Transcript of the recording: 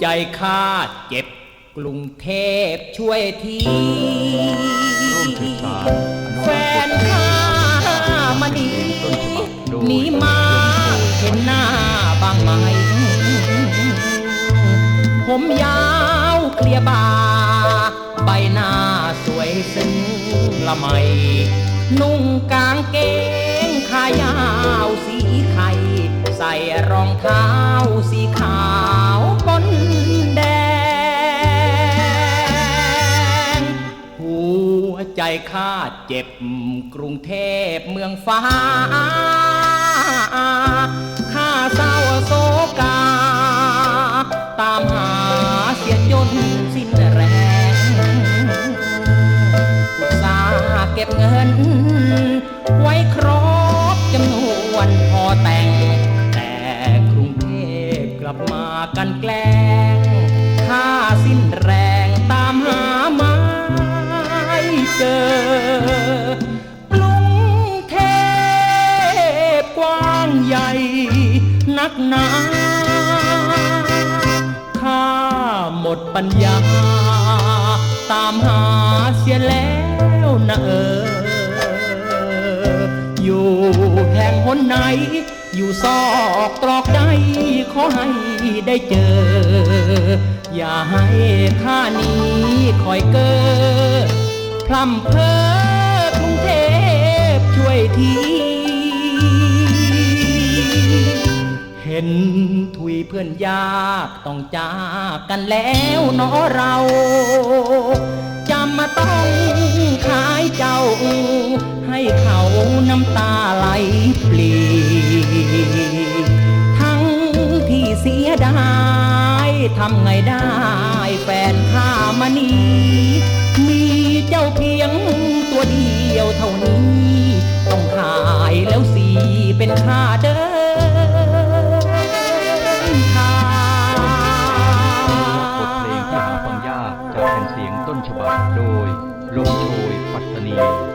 ใจข้าเจ็บกรุงเทพช่วยทีแฟนข้ามานีต้นฉบับโดยหนีมาเห็นหน้าบ้างไหม ผมยาวเคลียบา ใบหน้าสวยซึ้งละไม นุ่งกางเกงขายาวสีไข่ ใส่รองเท้า ข้าเจ็บกรุงเทพเมืองฟ้าข้าเศร้าโศกา ตามหาเสียจนสิ้นแรงอุตสาห์เก็บเงิน ไว้ครบจำนวนพอแต่ง แต่กรุงเทพกลับมากันแกล้ง ใหญ่นักหนาข้าหมดปัญญา ตามหาเสียแล้วนะเออ อยู่แห่งหนไหน อยู่ซอกตรอกใดขอให้ได้เจอ อย่าให้ข้านี้คอยเกอพร่ำเพ้อ เห็นทุยเพื่อนยากต้องจากกันแล้วเนอเราจำมาต้องขายเจ้า ให้เขาน้ำตาไหลปลีทั้งที่เสียดายทำไงได้แฟนข้ามานีมีเจ้าเพียงตัวเดียวเท่านี้ ต้องขายแล้วสีเป็นค่าเดิ នច្បាប់ ដោយលោកជួយបត្តនី